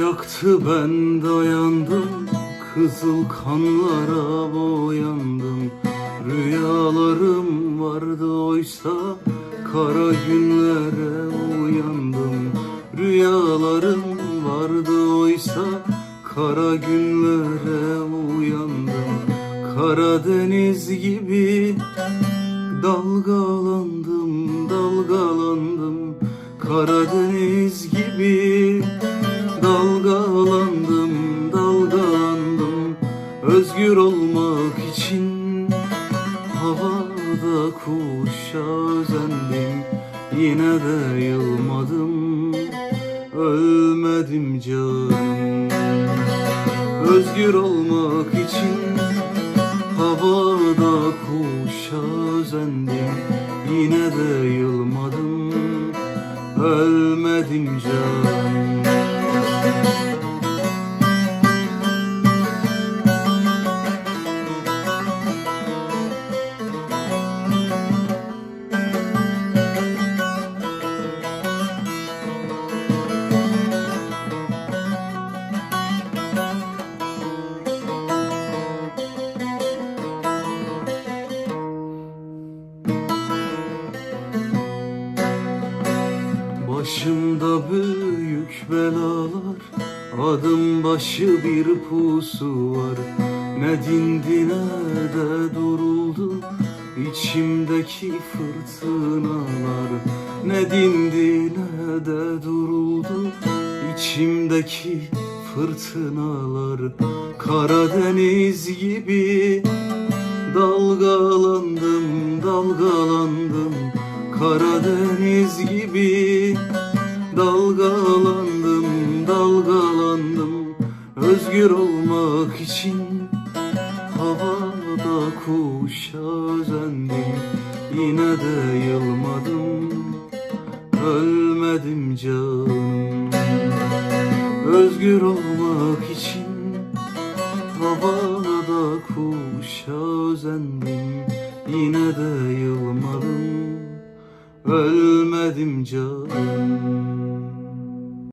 yaktı ben dayandım. Kızıl kanlara boyandım. Rüyalarım vardı oysa Kara günlere uyandım. Rüyalarım vardı oysa Kara günlere uyandım. Karadeniz gibi Dalgalandım, dalgalandım. Karadeniz gibi Özgür olmak için Havada kuşa özendim. Yine de yılmadım Ölmedim canım. Özgür olmak için Havada kuşa özendim. Yine de yılmadım Ölmedim canım Başımda büyük belalar Adım başı bir pusu var. Ne dindi ne de duruldu İçimdeki fırtınalar. Ne dindi ne de duruldu İçimdeki fırtınalar Karadeniz gibi Dalgalandım, dalgalandım. Karadeniz gibi Dalgalandım, dalgalandım. Özgür olmak için Havada kuşa özendim. Yine de yılmadım Ölmedim canım Özgür olmak için Havada kuşa özendim. Yine de yılmadım Ölmedim canım